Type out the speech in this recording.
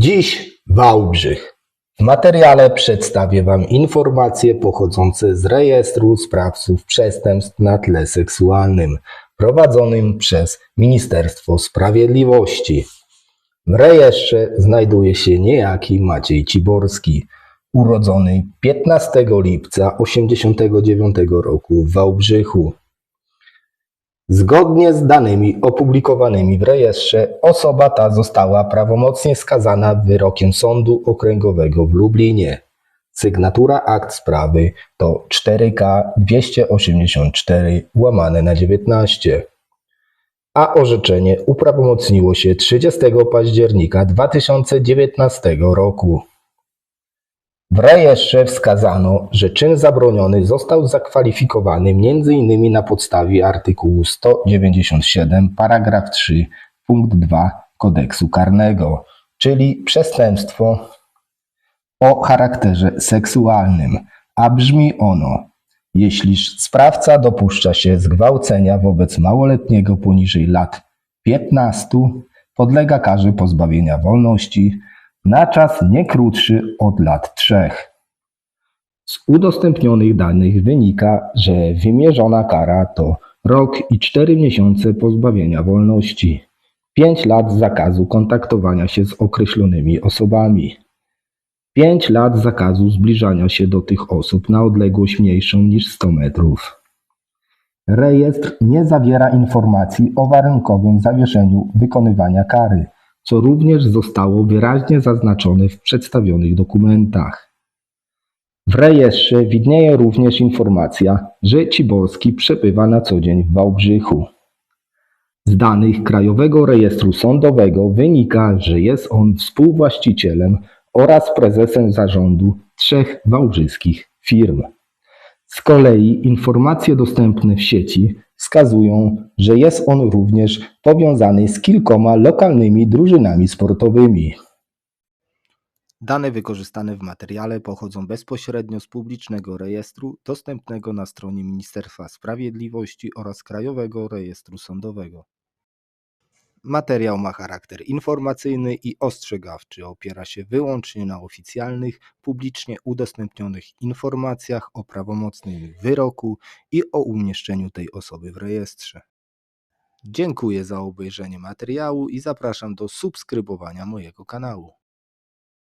Dziś Wałbrzych. W materiale przedstawię Wam informacje pochodzące z rejestru sprawców przestępstw na tle seksualnym prowadzonym przez Ministerstwo Sprawiedliwości. W rejestrze znajduje się niejaki Maciej Ciborski, urodzony 15 lipca 1989 roku w Wałbrzychu. Zgodnie z danymi opublikowanymi w rejestrze, osoba ta została prawomocnie skazana wyrokiem Sądu Okręgowego w Lublinie. Sygnatura akt sprawy to 4K 284 łamane na 19, a orzeczenie uprawomocniło się 30 października 2019 roku. W rejestrze wskazano, że czyn zabroniony został zakwalifikowany m.in. na podstawie artykułu 197 paragraf 3 punkt 2 kodeksu karnego, czyli przestępstwo o charakterze seksualnym, a brzmi ono: jeśli sprawca dopuszcza się zgwałcenia wobec małoletniego poniżej lat 15, podlega karze pozbawienia wolności na czas nie krótszy od lat 3. Z udostępnionych danych wynika, że wymierzona kara to rok i 4 miesiące pozbawienia wolności, 5 lat zakazu kontaktowania się z określonymi osobami, 5 lat zakazu zbliżania się do tych osób na odległość mniejszą niż 100 metrów. Rejestr nie zawiera informacji o warunkowym zawieszeniu wykonywania kary, co również zostało wyraźnie zaznaczone w przedstawionych dokumentach. W rejestrze widnieje również informacja, że Ciborski przebywa na co dzień w Wałbrzychu. Z danych Krajowego Rejestru Sądowego wynika, że jest on współwłaścicielem oraz prezesem zarządu trzech wałbrzyskich firm. Z kolei informacje dostępne w sieci wskazują, że jest on również powiązany z kilkoma lokalnymi drużynami sportowymi. Dane wykorzystane w materiale pochodzą bezpośrednio z publicznego rejestru dostępnego na stronie Ministerstwa Sprawiedliwości oraz Krajowego Rejestru Sądowego. Materiał ma charakter informacyjny i ostrzegawczy, opiera się wyłącznie na oficjalnych, publicznie udostępnionych informacjach o prawomocnym wyroku i o umieszczeniu tej osoby w rejestrze. Dziękuję za obejrzenie materiału i zapraszam do subskrybowania mojego kanału.